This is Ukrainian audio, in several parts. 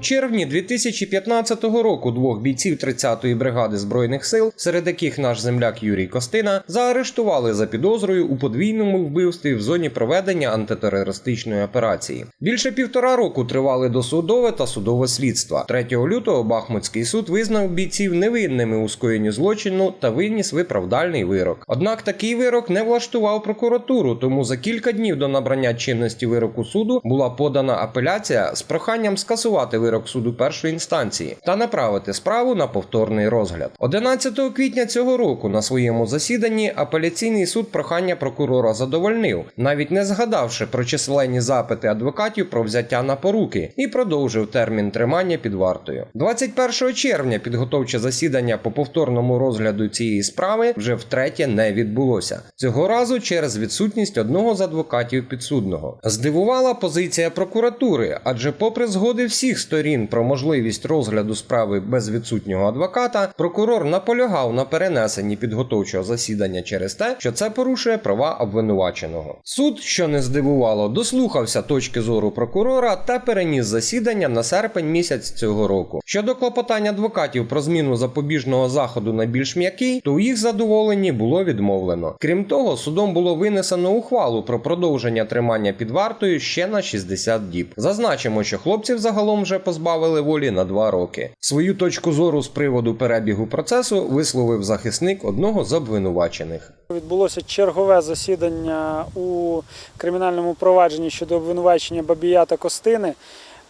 червні 2015 року двох бійців 30-ї бригади збройних сил, серед яких наш земляк Юрій Костина, заарештували за підозрою у подвійному вбивстві в зоні проведення антитерористичної операції. Більше півтора року тривали досудове та судове слідства. 3 лютого Бахмутський суд визнав бійців невинними у скоєнні злочину та виніс виправдальний вирок. Однак такий вирок не влаштував прокуратуру, тому за кілька днів до набрання чинності вироку суду була подана апеляція з проханням скасувати вирок суду першої інстанції та направити справу на повторний розгляд. 11 квітня цього року на своєму засіданні апеляційний суд прохання прокурора задовольнив, навіть не згадавши про численні запити адвокатів про взяття на поруки, і продовжив термін тримання під вартою. 21 червня підготовче засідання по повторному розгляду цієї справи вже втретє не відбулося. Цього разу через відсутність одного з адвокатів підсудного. Здивувала позиція прокуратури, адже, попри згоди всіх сторін про можливість розгляду справи без відсутнього адвоката, прокурор наполягав на перенесенні підготовчого засідання через те, що це порушує права обвинуваченого. Суд, що не здивувало, дослухався точки зору прокурора та переніс засідання на серпень місяць цього року. Щодо клопотань адвокатів про зміну запобіжного заходу на більш м'який, то у їх задоволенні було відмовлено. Крім того, судом було винесено ухвалу про продовження тримання під вартою ще на 60 діб. Зазначимо, що хлопців загалом вже позбавили волі на 2 роки. Свою точку зору з приводу перебігу процесу висловив захисник одного з обвинувачених. Відбулося чергове засідання у кримінальному провадженні щодо обвинувачення Бабія та Костини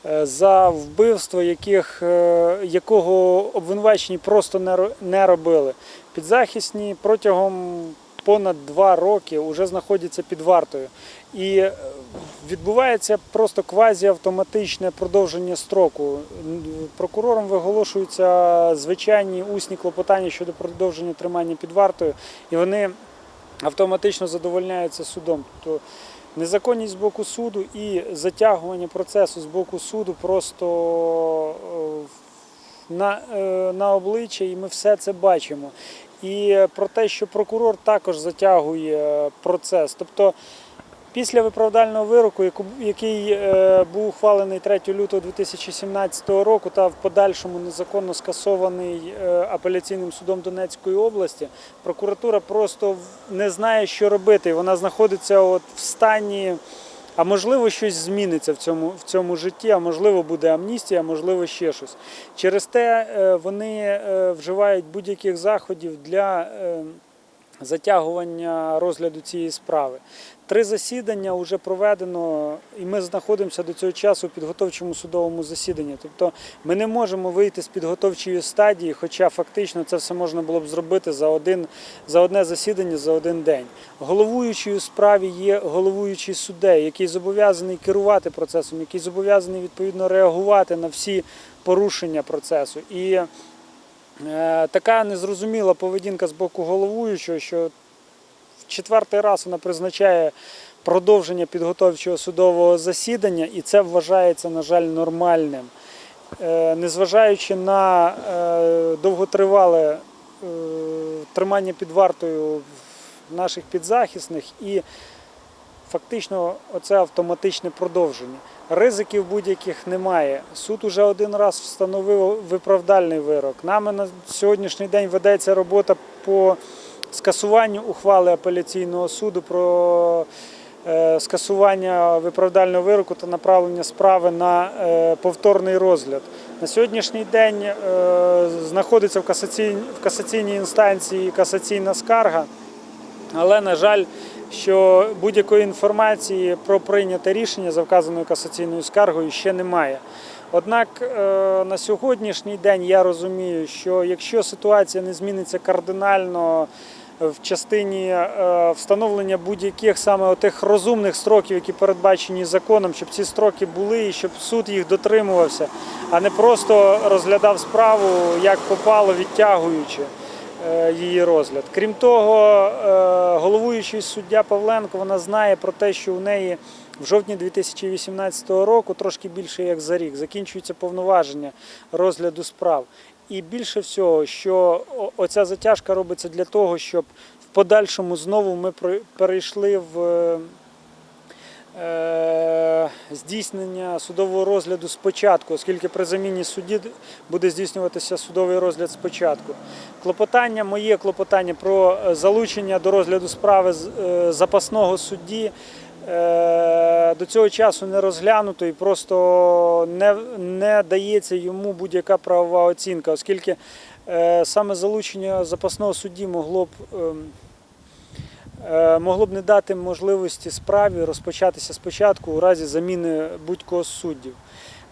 е, за вбивство, яких, е, якого обвинувачені просто не ро- не робили. Підзахисні протягом понад два роки вже знаходяться під вартою. І е, відбувається просто квазіавтоматичне продовження строку. Прокурором виголошуються звичайні усні клопотання щодо продовження тримання під вартою, і вони автоматично задовольняються судом. Тобто незаконність з боку суду і затягування процесу з боку суду просто е, на, е, на обличчя, і ми все це бачимо. І про те, що прокурор також затягує процес. Тобто Після виправдального вироку, який е, був ухвалений 3 лютого 2017 року та в подальшому незаконно скасований е, апеляційним судом Донецької області, прокуратура просто не знає, що робити. Вона знаходиться от в стані, а можливо, щось зміниться в цьому, в цьому житті, а можливо, буде амністія, а можливо, ще щось. Через те е, вони вживають будь-яких заходів для. Затягування розгляду цієї справи. Три засідання вже проведено, і ми знаходимося до цього часу у підготовчому судовому засіданні. Тобто ми не можемо вийти з підготовчої стадії, хоча фактично це все можна було б зробити за один за одне засідання за один день. Головуючий у справі є головуючий суддей, який зобов'язаний керувати процесом, який зобов'язаний відповідно реагувати на всі порушення процесу. І така незрозуміла поведінка з боку головуючого, що в четвертий раз вона призначає продовження підготовчого судового засідання, і це вважається, на жаль, нормальним. Е, Незважаючи на е, довготривале е, тримання під вартою наших підзахисних і фактично оце автоматичне продовження. Ризиків будь-яких немає. Суд уже один раз встановив виправдальний вирок. Нами на сьогоднішній день ведеться робота по скасуванню ухвали апеляційного суду про е, скасування виправдального вироку та направлення справи на е, повторний розгляд. На сьогоднішній день е, знаходиться в касаційній інстанції касаційна скарга. Але, на жаль, що будь-якої інформації про прийняте рішення за вказаною касаційною скаргою ще немає. Однак е, на сьогоднішній день я розумію, що якщо ситуація не зміниться кардинально в частині е, встановлення будь-яких саме тих розумних строків, які передбачені законом, щоб ці строки були і щоб суд їх дотримувався, а не просто розглядав справу як попало, відтягуючи її розгляд. Крім того, е, головуючий суддя Павленко вона знає про те, що у неї в жовтні 2018 року, трошки більше як за рік, закінчується повноваження розгляду справ. І більше всього, що оця затяжка робиться для того, щоб в подальшому знову ми перейшли в е, е, здійснення судового розгляду спочатку, оскільки при заміні судді буде здійснюватися судовий розгляд спочатку. Клопотання, моє клопотання про е, залучення до розгляду справи е, запасного судді е, до цього часу не розглянуто і просто не, не дається йому будь-яка правова оцінка, оскільки е, саме залучення запасного судді могло б. ем, е, Могло б не дати можливості справі розпочатися спочатку у разі заміни будь-кого з суддів.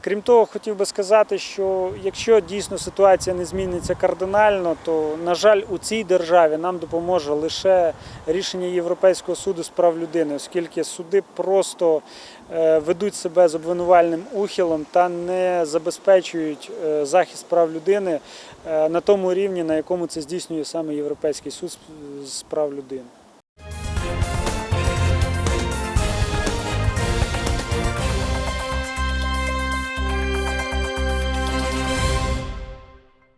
Крім того, хотів би сказати, що якщо дійсно ситуація не зміниться кардинально, то, на жаль, у цій державі нам допоможе лише рішення Європейського суду з прав людини, оскільки суди просто е, ведуть себе з обвинувальним ухилом та не забезпечують е, захист прав людини е, на тому рівні, на якому це здійснює саме Європейський суд з прав людини.